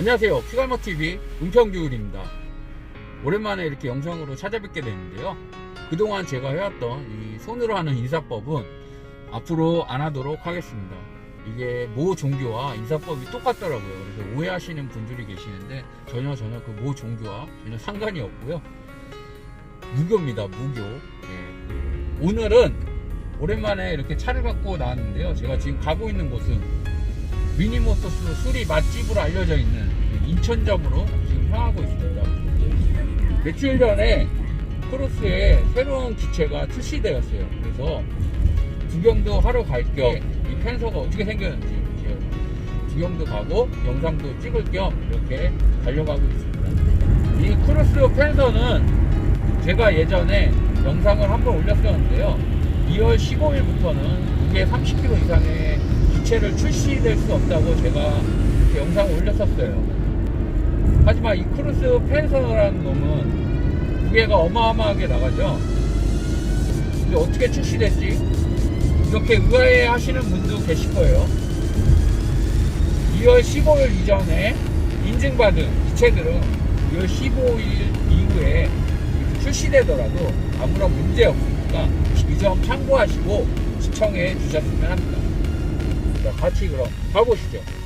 안녕하세요. 피갈머TV 은평규울입니다. 오랜만에 이렇게 영상으로 찾아뵙게 되는데요. 그동안 제가 해왔던 이 손으로 하는 인사법은 앞으로 안 하도록 하겠습니다. 이게 모 종교와 인사법이 똑같더라고요. 그래서 오해하시는 분들이 계시는데 전혀 전혀 그 모 종교와 전혀 상관이 없고요. 무교입니다. 무교. 네. 오늘은 오랜만에 이렇게 차를 갖고 나왔는데요. 제가 지금 가고 있는 곳은 미니모터스 수리 맛집으로 알려져 있는 인천점으로 지금 향하고 있습니다. 며칠 전에 크로스에 새로운 기체가 출시되었어요. 그래서 구경도 하러 갈 겸 이 펜서가 어떻게 생겼는지 구경도 가고 영상도 찍을 겸 이렇게 달려가고 있습니다. 이 크로스 펜서는 제가 예전에 영상을 한번 올렸었는데요. 2월 15일부터는 무게 30kg 이상의 기체를 출시될 수 없다고 제가 이렇게 영상을 올렸었어요. 하지만 이 크루스 펜서라는 놈은 무게가 어마어마하게 나가죠. 근데 어떻게 출시됐지? 이렇게 의아해 하시는 분도 계실 거예요. 2월 15일 이전에 인증받은 기체들은 2월 15일 이후에 출시되더라도 아무런 문제 없으니까 이 점 참고하시고 시청해 주셨으면 합니다. 자, 같이 그럼 가보시죠.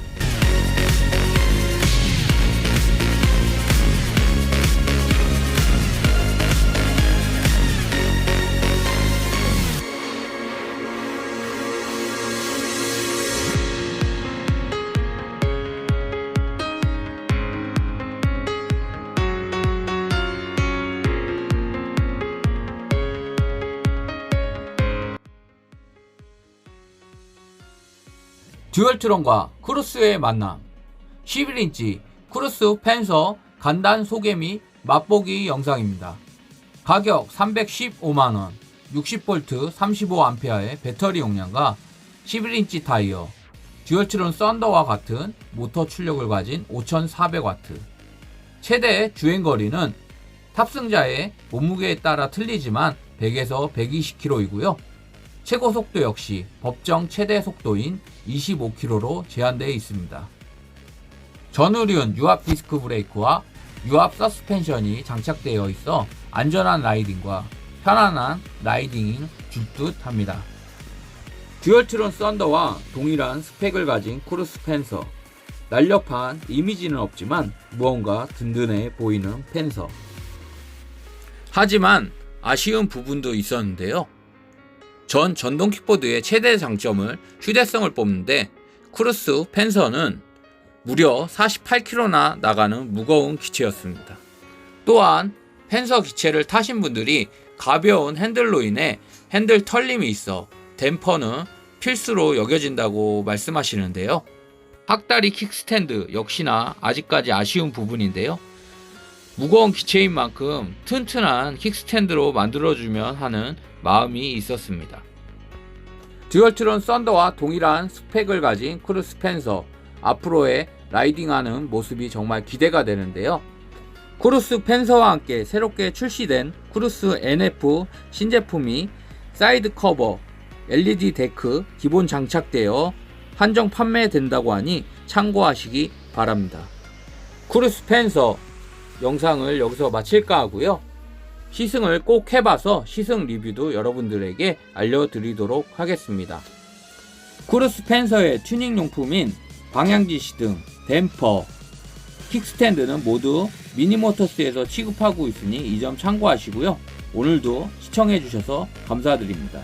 듀얼 트론과 크루스의 만남 11인치 크루스 펜서 간단 소개 및 맛보기 영상입니다. 가격 315만원 60V 35A의 배터리 용량과 11인치 타이어 듀얼트론 썬더와 같은 모터 출력을 가진 5400W 최대 주행거리는 탑승자의 몸무게에 따라 틀리지만 100에서 120km이고요. 최고 속도 역시 법정 최대 속도인 25km로 제한되어 있습니다. 전후륜 유압 디스크 브레이크와 유압 서스펜션이 장착되어 있어 안전한 라이딩과 편안한 라이딩인 줄듯 합니다. 듀얼트론 썬더와 동일한 스펙을 가진 크루스 펜서 날렵한 이미지는 없지만 무언가 든든해 보이는 펜서 하지만 아쉬운 부분도 있었는데요. 전 전동 킥보드의 최대 장점을 휴대성을 뽑는데 크루스 펜서는 무려 48km나 나가는 무거운 기체였습니다. 또한 펜서 기체를 타신 분들이 가벼운 핸들로 인해 핸들 털림이 있어 댐퍼는 필수로 여겨진다고 말씀하시는데요. 학다리 킥스탠드 역시나 아직까지 아쉬운 부분인데요. 무거운 기체인 만큼 튼튼한 킥스탠드로 만들어주면 하는 마음이 있었습니다. 듀얼트론 썬더와 동일한 스펙을 가진 크루스 펜서 앞으로의 라이딩하는 모습이 정말 기대가 되는데요. 크루스 펜서와 함께 새롭게 출시된 크루스 NF 신제품이 사이드 커버, LED 데크 기본 장착되어 한정 판매된다고 하니 참고하시기 바랍니다. 크루스 펜서 영상을 여기서 마칠까 하고요. 시승을 꼭 해봐서 시승 리뷰도 여러분들에게 알려드리도록 하겠습니다. 크루 스 펜서의 튜닝 용품인 방향지 시등, 댐퍼, 킥스탠드는 모두 미니모터스에서 취급하고 있으니 이 점 참고하시고요. 오늘도 시청해주셔서 감사드립니다.